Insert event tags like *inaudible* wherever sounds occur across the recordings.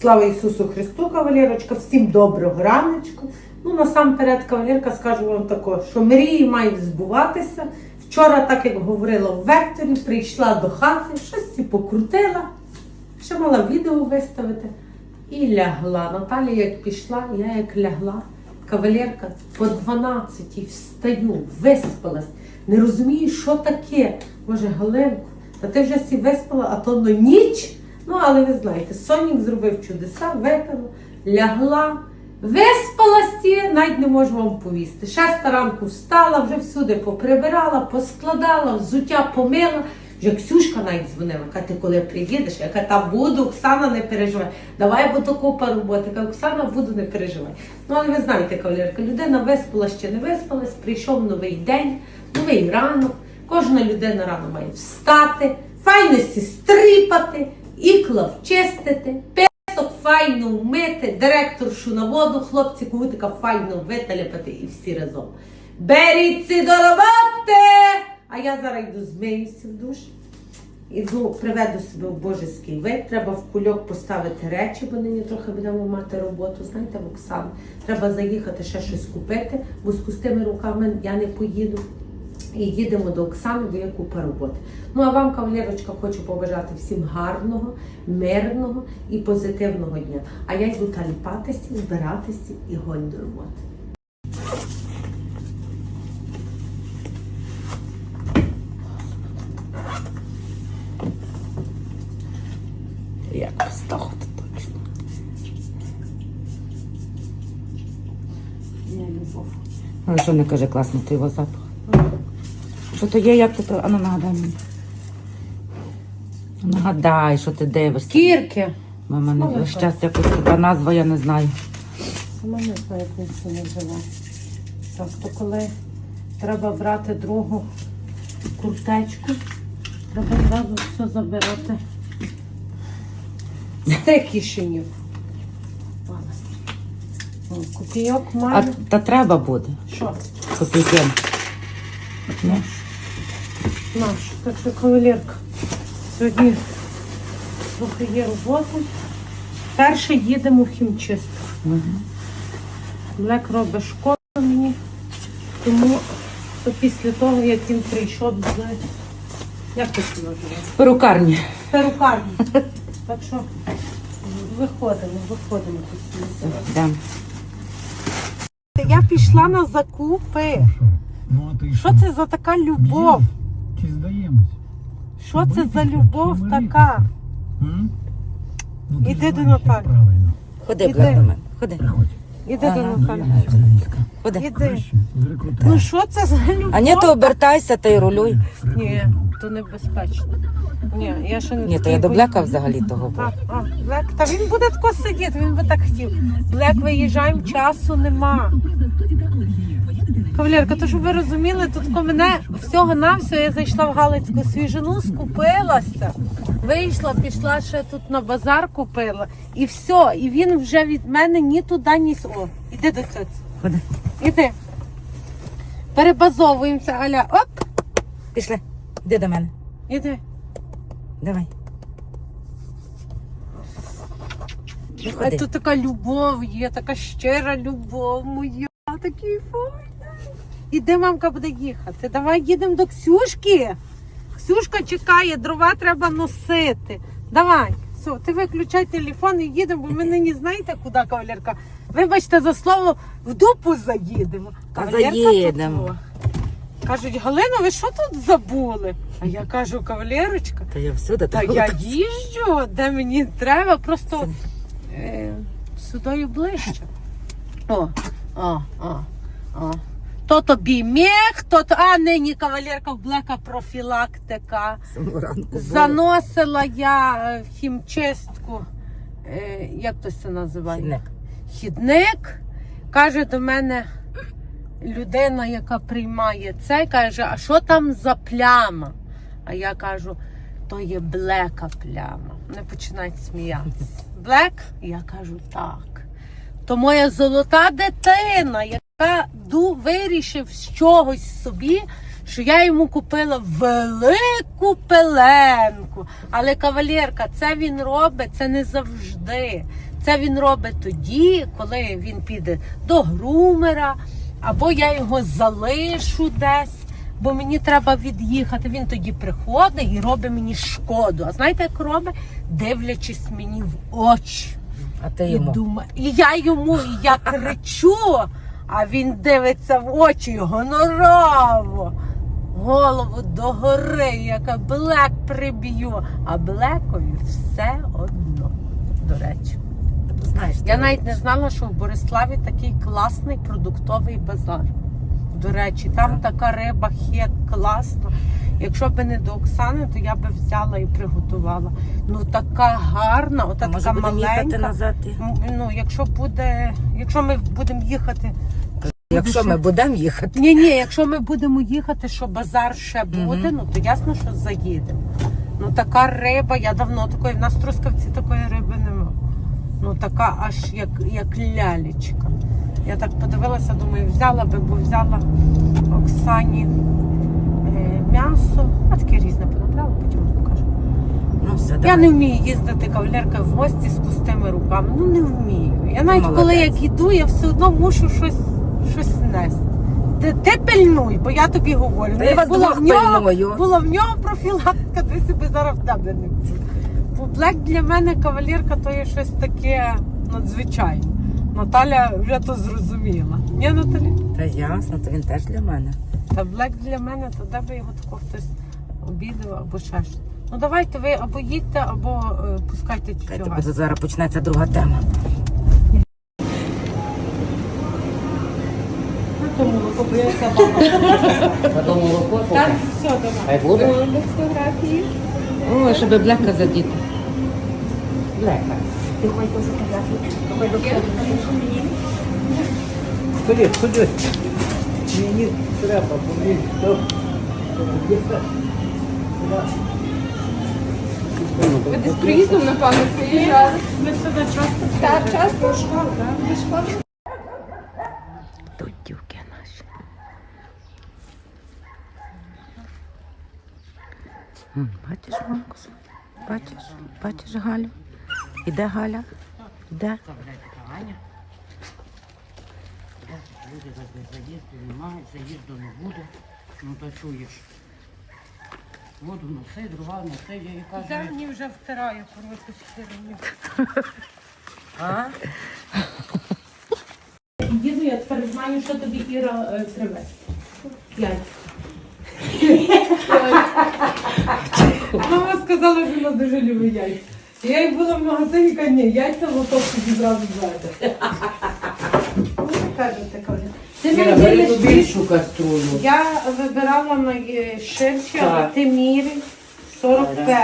Слава Ісусу Христу, кавалерочка, всім доброго раночку. Ну, насамперед, кавалерка, скажу вам тако, що мрії мають збуватися. Вчора, так як говорила в векторі, прийшла до хати, щось ці покрутила, ще мала відео виставити і лягла. Наталя як пішла, я як лягла. Кавалерка по 12 встаю, виспалась, не розумію, що таке. Може, Галинку, та ти вже сі виспала, а то на ніч. Ну, але ви знаєте, Сонік зробив чудеса, випила, лягла, виспалась, ті, навіть не можу вам повісти. Шеста ранку встала, вже всюди поприбирала, поскладала, взуття помила. Вже Ксюшка навіть дзвонила, каже, ти коли приїдеш, я кажу, та буду, Оксана, не переживай. Давай, то купа роботи. Кажу, Оксана, буду, не переживай. Ну, але ви знаєте, кавалерка, людина виспалась чи не виспалась, прийшов новий день, новий ранок. Кожна людина рано має встати, файно сі стріпати, ікла вчистити, песок файно вмити, директоршу на воду, хлопці кутика файно виталяпати і всі разом. Беріться до роботи! А я зараз йду змиюся в душ. Іду, приведу себе в божеський вид. Треба в кульок поставити речі, бо нині трохи будемо мати роботу. Знаєте, в Оксану. Треба заїхати ще щось купити, бо з пустими руками я не поїду. І їдемо до Оксани, бо є купа роботи. Ну а вам, кавалерочка, хочу побажати всім гарного, мирного і позитивного дня. А я йду таліпатися, збиратися і гонь до роботи. Як стахати точно. Я любов. Але що не каже класно, то його запах. Що то є, як то? Ану нагадай мені. Нагадай, що ти дивишся. Кірки! Мама не Молодець. весь час якось така назва, я не знаю. Сама не знаю, як він це називає. Так, то коли треба брати другу куртечку, треба зразу все забирати. З тих кишенів. Копійок А та треба буде. Що? Копійки. Ні? Наш. Так що кавалерка. Сьогодні трохи є роботи. Перше їдемо в хімчистку. Блек робить шкоду мені, тому то після того, як він прийшов з як ти це називаєш? Перукарні. Перукарні. Так що виходимо, виходимо після. Йдемо. Я пішла на закупи. Ну, Що це за така любов? Чи здаємось? Що це за любов така? М? Ну, ти Іди ж до знаєш, як Наталі. Правильно. Ходи, Іди. До мене. Ходи. Приходь. Іди Ага. до Наталі. Ходи. Іди. Краще. Ну що це за любов? А ні, то обертайся та й рулюй. Ні, то небезпечно. Ні, я ще не Ні, то такий я до Блека взагалі того. А, а, Блек, та він буде тако сидіти, він би так хотів. Блек, виїжджаємо, часу нема. Кавалерка, то щоб ви розуміли, тут ко мене всього на все я зайшла в Галицьку свіжину, скупилася, вийшла, пішла ще тут на базар купила. І все, і він вже від мене ні туди, ні сюди. О, іди до цього. Ходи. Іди. Перебазовуємося, Аля. Оп, Пішли. Іди до мене. іди. Давай. А тут така любов є, така щира любов моя, такий файний. Іде мамка буде їхати. Давай їдемо до Ксюшки. Ксюшка чекає, дрова треба носити. Давай. Все, ти виключай телефон і їдемо, бо ми нині знаєте, куди кавалерка. Вибачте за слово, в дупу заїдемо. Кавалерка заїдемо. тут. Кажуть, Галина, ви що тут забули? А я кажу, кавалерочка, Та я всюди та я їжджу, де мені треба, просто е, сюдою ближче. О, о, о, о. То тобі мех, то то. А нині кавалерка в блека профілактика. Заносила я е, в хімчистку. Е, як то це називає? Хідник. Хідник. Каже до мене людина, яка приймає це, каже, а що там за пляма? А я кажу, то є блека пляма. Вони починають сміятися. *laughs* Блек? Я кажу, так. То моя золота дитина, ду, вирішив з чогось собі, що я йому купила велику пеленку. Але кавалерка, це він робить, це не завжди. Це він робить тоді, коли він піде до грумера, або я його залишу десь. Бо мені треба від'їхати. Він тоді приходить і робить мені шкоду. А знаєте, як робить? Дивлячись мені в очі. А ти І думає, і я йому, і я кричу, а він дивиться в очі гонорово. Голову догори, яка блек приб'ю, а блекові все одно. До речі, Знаєш, я навіть не знала, що в Бориславі такий класний продуктовий базар. До речі, там така риба хек класна. Якщо б не до Оксани, то я би взяла і приготувала. Ну така гарна, ота може така будемо їхати маленька. назад? М, Ну, якщо буде, якщо ми будемо їхати. Якщо ми будемо їхати. Ні, ні, якщо ми будемо їхати, що базар ще буде, ну то ясно, що заїдемо. Ну така риба, я давно такої, в нас в Трускавці такої риби нема. Ну така аж як, як лялечка. Я так подивилася, думаю, взяла би, бо взяла Оксані м'ясо, а таке різне понабрала, потім покажу. Ну все, Я давай. не вмію їздити кавалерка в гості з пустими руками. Ну не вмію. Я навіть коли Молодець. як іду, я все одно мушу щось, щось нести. Ти, ти пильнуй, бо я тобі говорю. Та Ну, я вас була, двох в нього, пильную. була в нього профілактика, ти себе зараз в тебе не буде. Бо блек для мене кавалерка то є щось таке надзвичайне. Наталя вже то зрозуміла. Ні, Наталі? Та ясно, то він теж для мене. Та блек для мене, то де би його тако хтось обідав або ще щось. Ну давайте ви або їдьте, або е, пускайте тобі зараз почнеться друга тема. Молоко, Так, все, давай. Хай буде. Ой, щоб бляка задіти. Блека. Ходіть, ходіть. Мені треба, бо він то. Ви десь приїздом, напевно, приїжджали. Ми сюди часто Так, часто в школу, так? Тут наші. Бачиш, Маркус? Бачиш? Бачиш Галю? Іде Галя? Іде? Люди без заїзду немає, заїзду не буде. Ну то чуєш. Воду носи, дрова носи, я їй кажу. Я мені вже втираю коротку херню. А? Діду, я тепер знаю, що тобі Іра е, привезла. П'ять. Мама сказала, що вона дуже любить яйця. Я як була в магазині, кажу, ні, яйця лоток собі зразу взяти. Кажете, Каля. Ти Іра, мені бери ту більшу каструлю. Я вибирала найширші, а Так. ти мірі 41.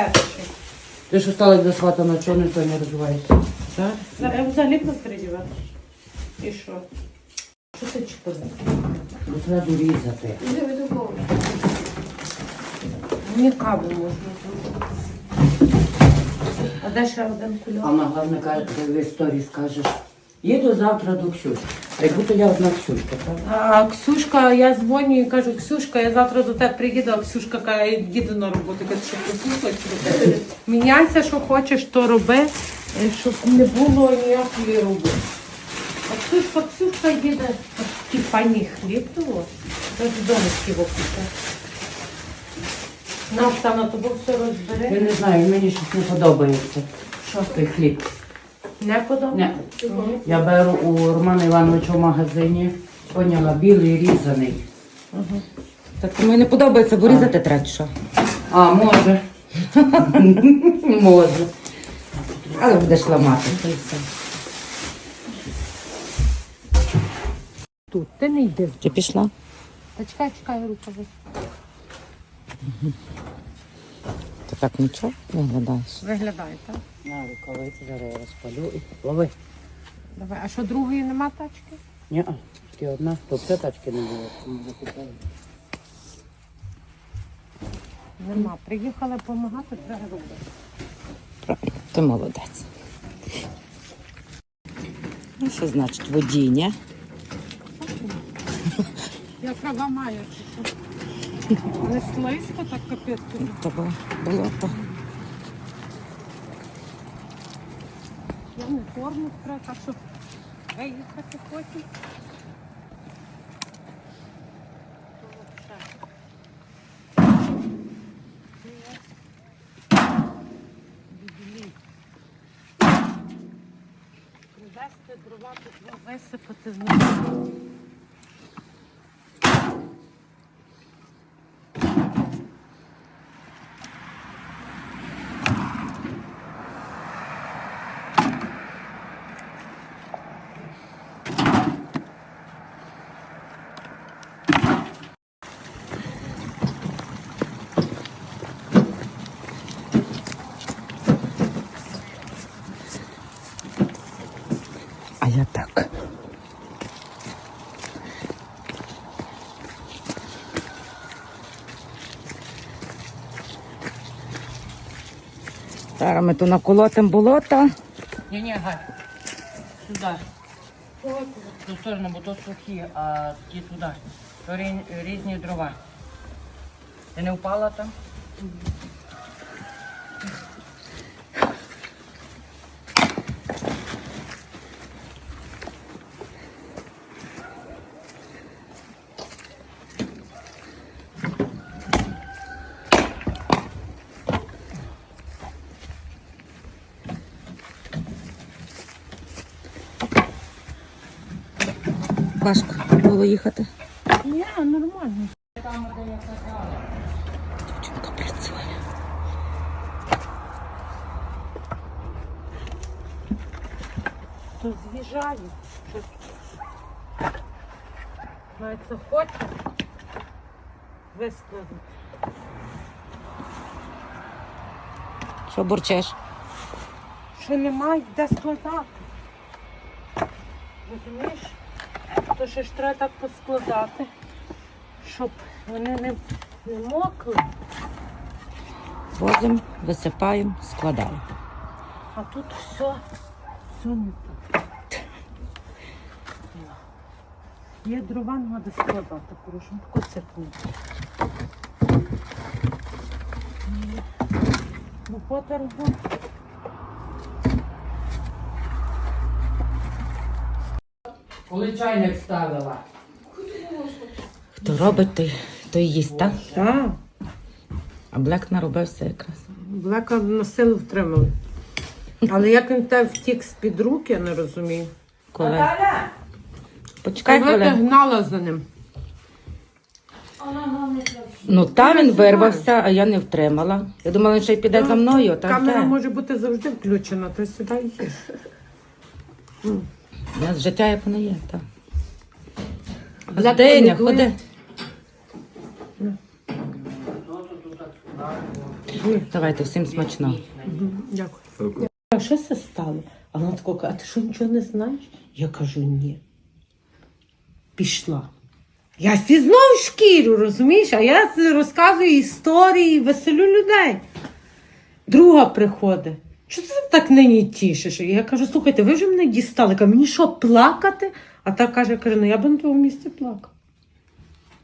Ти що стала до свата на чого ніхто не розвивається? Так? Я взагалі не. І що? Що ти чіпила? Треба різати. Мені каву можна. А де ще один А кульок? вона головне каже, ти в історії скажеш. Їду завтра до Ксюшки. Як будто я одна Ксюшка, правда? А Ксюшка, я дзвоню і кажу, Ксюшка, я завтра до тебе приїду, а Ксюшка каже, їду на роботу. Каже, що послухати. Міняйся, що хочеш, то роби, е, щоб не було ніякої роботи. А Ксюшка, Ксюшка їде, такий файний хліб того. Я додому його купити. На, Оксана, тобі все Я не знаю, мені щось не подобається. Що той хліб? Не подобається? Ні. Я беру у Романа Івановича в магазині, поняла, білий різаний. Так мені не подобається, бо різати треба чи що. А, може. *laughs* може. Але будеш ламати. то й все. Тут, ти не йди. Ти пішла? Та чекай, чекай, рукави. Так нічого не глядаєш. Виглядає, так? На рукавиці зараз я розпалю і лови. Давай, а що другої нема тачки? Ні, тільки одна, то все тачки не було. закупили. Нема. Приїхали допомагати, треба робити. Правильно, ти молодець. Ну, що значить водіння? Я права маю. чи що? Не слизько, так капець. Тебе болото. Я не форму треба, так що виїхати потім. Привезти дрова, тут висипати знову. А я так. Зараз ми тут наколотимо болота. Ні, ні, Галь. Сюди. Ту сторону, бо то сухі, а ті туди. То різні дрова. Ти не впала там? Важко було їхати. Ні, нормально. Дівчинка працює. То з'їжджаю. Навіть це хоче вискладати. Що бурчеш? Що немає де складати. Розумієш? То що ж треба так поскладати, щоб вони не, не мокли. Возимо, висипаємо, складаємо. А тут все, все не так. Є дрова, не треба складати, прошу. Таку церкву. Робота, робота. Коли чайник ставила. Хто робить, той, той їсть, так? Так. А Блек наробився якраз. Блека на силу втримали. Але як він те втік з-під рук, я не розумію. Коли? Почекай Коли ти гнала за ним. Ну там він вирвався, а я не втримала. Я думала, він ще й піде за мною. Та Камера може бути завжди включена, то сюди їж. У нас життя як воно є, так. Деня, ходи. Давайте, всім смачно. Дякую. А що це стало? А вона така, а ти що нічого не знаєш? Я кажу, ні. Пішла. Я всі знову шкірю, розумієш? А я розказую історії, веселю людей. Друга приходить. Так нині тішиш? Я кажу, слухайте, ви вже мене дістали. Каже, мені що, плакати? А та каже, каже, ну я б на твоєму місці плакав.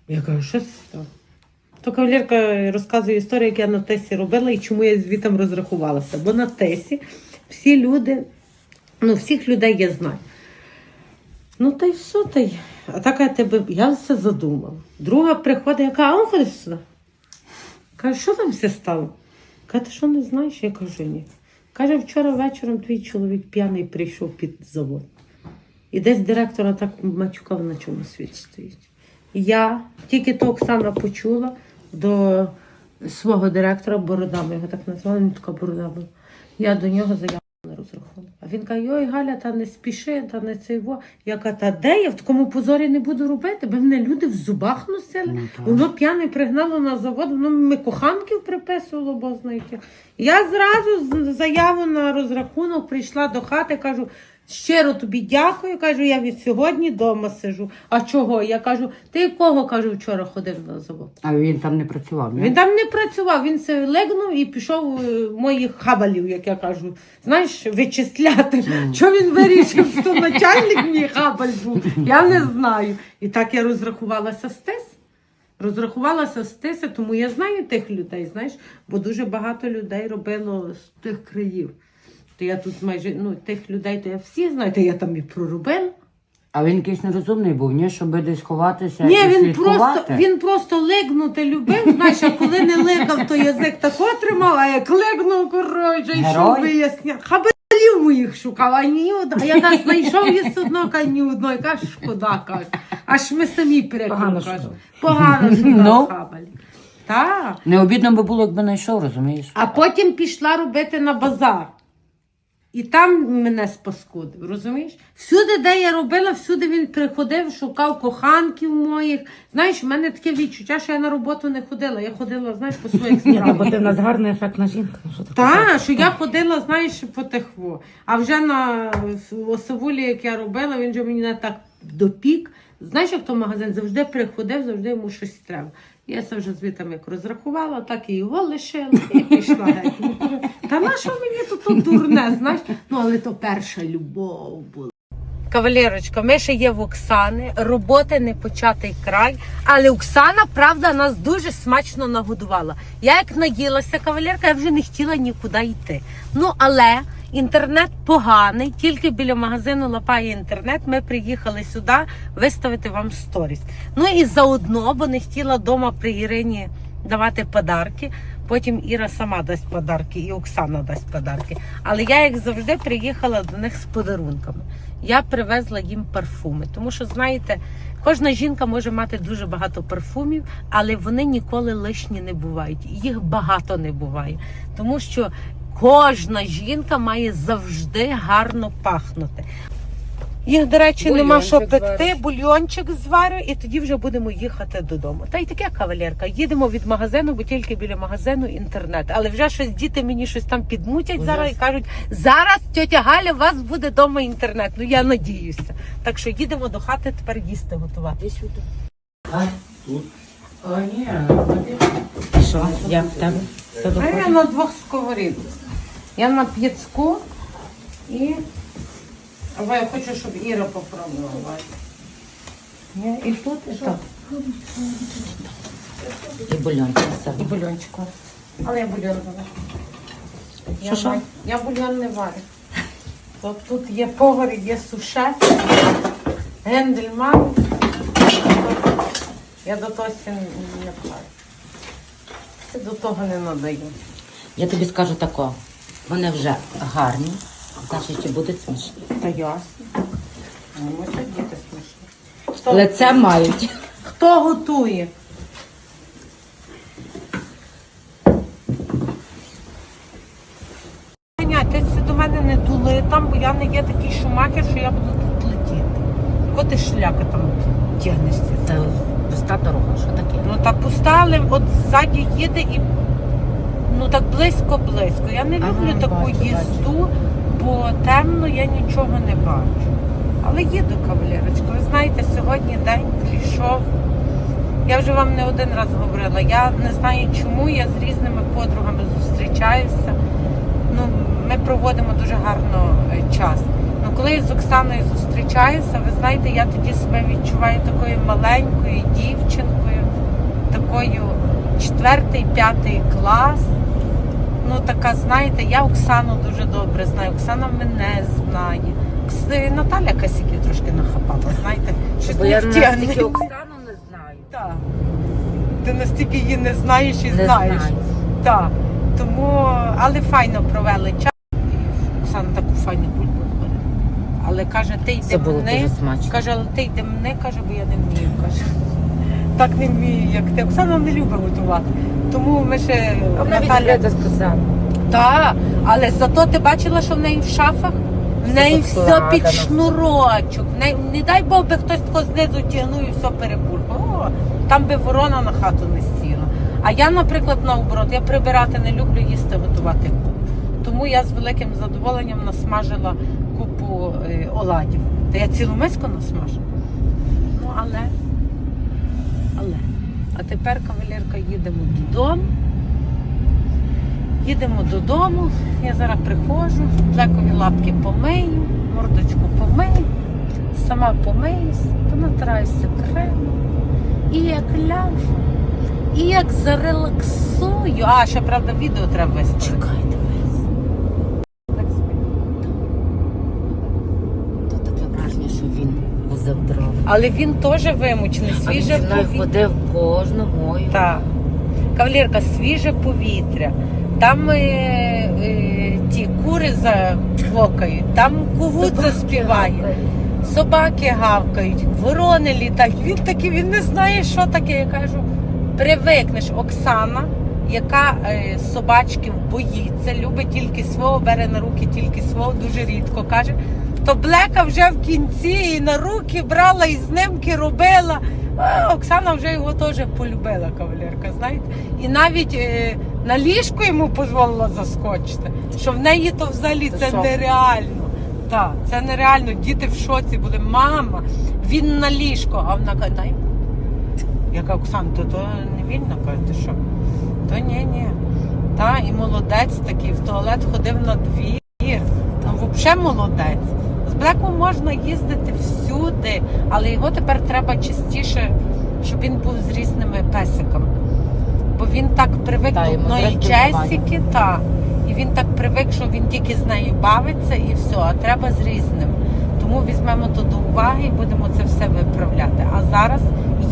Я кажу, що це стало? То кавалерка розказує історію, як я на тесі робила і чому я звітом розрахувалася. Бо на тесі всі люди, ну всіх людей я знаю. Ну та й все, та й. А так я тебе, я все задумала. Друга приходить, яка, а ну ходи сюди. Каже, що там все стало? Каже, ти що не знаєш? Я кажу, ні. Каже, вчора вечором твій чоловік п'яний прийшов під завод. І десь директора так матюкав, на чому світ стоїть. Я тільки то Оксана почула до свого директора бородами, його так назвали, він така борода була. Я до нього заяву не розрахувала. А він каже, йой, Галя, та не спіши, та не цей во. Я кажу, та де я в такому позорі не буду робити, бо мене люди в зубах носили. воно п'яне пригнало на завод, воно ми коханків приписувало, бо знаєте. Я зразу з- заяву на розрахунок прийшла до хати, кажу, щиро тобі дякую. Кажу, я від сьогодні вдома сижу. А чого? Я кажу, ти кого кажу, вчора ходив на завод? А він там не працював, Він там не працював, він це легнув і пішов е, моїх хабалів, як я кажу, знаєш, вичисляти. Що він вирішив, що начальник мій хабаль був, я не знаю. І так я розрахувалася з тес. Розрахувалася з тиси, тому я знаю тих людей, знаєш, бо дуже багато людей робило з тих країв. То я тут майже ну, тих людей, то я всі знаю, то я там і проробила. А він якийсь нерозумний був, ні, щоб десь ховатися Ні, і він просто, він просто лигнути любив, знаєш, а коли не лигав, то язик тако тримав, а як лигнув, коротше, йшов Герой. виясняв. Хабарів моїх шукав, а ні одного. Я кажу, знайшов і все одно, каже, ні одної. Каже, шкода, каже. Аж ми самі Погано перекрили, каже. шукав. Погано *laughs* шукав Ну. хабалі. Так. Не обідно би було, якби знайшов, розумієш? А потім пішла робити на базар. І там мене спаскудив, розумієш? Всюди, де я робила, всюди він приходив, шукав коханків моїх. Знаєш, в мене таке відчуття, що я на роботу не ходила. Я ходила, знаєш, по своїх ну, бо ти в справах. нас гарна ефектна жінка. Ну, Що ти Так, що я ходила, знаєш, по тихво. А вже на осавулі, як я робила, він же мені не так допік. Знаєш, як то магазин завжди приходив, завжди йому щось треба. Я це вже звітом як розрахувала, так і його лишила і пішла геть. Ну, Та на що мені тут дурне, знаєш? Ну, але то перша любов була. Кавалерочка, ми ще є в Оксани, роботи не початий край, але Оксана, правда, нас дуже смачно нагодувала. Я як наїлася кавалерка, я вже не хотіла нікуди йти. Ну, але інтернет поганий, тільки біля магазину лапає інтернет. Ми приїхали сюди виставити вам сторіс. Ну і заодно, бо не хотіла вдома при Ірині давати подарки. Потім Іра сама дасть подарки, і Оксана дасть подарки. Але я, як завжди, приїхала до них з подарунками. Я привезла їм парфуми, тому що знаєте, кожна жінка може мати дуже багато парфумів, але вони ніколи лишні не бувають. Їх багато не буває, тому що кожна жінка має завжди гарно пахнути. Їх, до речі, нема що пекти, звариш. бульйончик зварю, і тоді вже будемо їхати додому. Та й таке кавалерка. Їдемо від магазину, бо тільки біля магазину інтернет. Але вже щось діти мені щось там підмутять Ужас. зараз і кажуть: зараз тьотя Галя, у вас буде вдома інтернет. Ну я надіюся. Так що їдемо до хати тепер їсти готувати. сюди. А? Тут. О, ні. Що? Як? Все А я на двох сковорідках. Я на п'яцку і. Або я хочу, щоб Іра попробувала. І тут, і тут. І бульончик І бульончику. Але я бульон не варю. Я, Що, маю- я бульон не варю. От тут є повар, є сушеф, гендельман. Я до того не пхаю. Це до того не надаю. Я тобі скажу тако. Вони вже гарні, значить і будуть смачні. Та ясно. Ми це діти смішні. Хто, Лице мають. хто готує? Ня, ти це до мене не тули там, бо я не є такий шумакер, що я буду тут летіти. Кого ти шляка там тягнешся? Це пуста дорога, що таке? Ну та пуста, але от ззаді їде і так близько-близько. Я не Ага, люблю таку бачу, їзду, бо темно я нічого не бачу. Але їду, кавалерочка. Ви знаєте, сьогодні день прийшов. Я вже вам не один раз говорила. Я не знаю, чому я з різними подругами зустрічаюся. Ну, ми проводимо дуже гарно е, час. Ну, коли я з Оксаною зустрічаюся, ви знаєте, я тоді себе відчуваю такою маленькою дівчинкою, такою четвертий, п'ятий клас. Ну, така, знаєте, я Оксану дуже добре знаю. Оксана мене знає. Кс- Наталя Касіків трошки нахапала, знаєте, щось Бо не я втягне. Оксану не знаю. Так. Ти настільки її не знаєш і Не знаєш. знаю. Так. Тому, але файно провели час. Оксана таку файну бульбу зварила. Але каже, ти йди Це було мни. дуже смачно. Каже, але ти йди мни, каже, бо я не вмію. Каже. Так не вмію, як ти. Оксана не любить готувати. Тому ми ще Вона Наталя. відкрита сказала. Так, але зато ти бачила, що в неї в шафах. В неї все поскладено. під шнурочок. В неї, не дай Бог би хтось тако знизу тягнув і все перебуркав. О, там би ворона на хату не сіла. А я, наприклад, наоборот, я прибирати не люблю, їсти готувати. Тому я з великим задоволенням насмажила купу е, оладів. Та я цілу миску насмажила. Ну, але, але. А тепер, кавалерка, їдемо додому. Їдемо додому, я зараз приходжу, Джекові лапки помию, мордочку помию, сама помиюсь, понатираюся кремом і як ляжу, І як зарелаксую. А, ще правда, відео треба виставити. Чекай, дивись. Так собі. То таке враження, що він возив дрова. Але він теж вимучений, свіже повітря. ходив кожну мою. Так. Кавалерка, свіже повітря. Там е, е, ті кури заквокають, там кугут заспіває, собаки гавкають, ворони літають. Він такий, він не знає, що таке. Я кажу, привикнеш Оксана, яка е, собачків боїться, любить тільки свого, бере на руки тільки свого, дуже рідко каже. То Блека вже в кінці і на руки брала, і знимки робила. А, Оксана вже його теж полюбила, кавалерка, знаєте. І навіть е, на ліжку йому дозволила заскочити, що в неї то взагалі Це це нереально. Так, це нереально. Діти в шоці були. Мама, він на ліжко, а вона каже, дай. Я кажу, то, то не вільно, каже, ти що? То ні, ні. Та, і молодець такий, в туалет ходив на двір. Ну, взагалі молодець. Блеком можна їздити всюди, але його тепер треба частіше, щоб він був з різними песиками. Бо він так привик Та, до одної. Джесіки, та. І він так привик, що він тільки з нею бавиться і все, а треба з різним. Тому візьмемо то до уваги і будемо це все виправляти. А зараз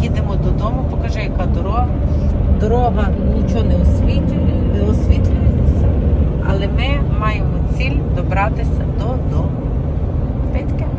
їдемо додому, покажи, яка дорога. Дорога нічого не освітлює, не освітлюється, але ми маємо ціль добратися додому. Таке.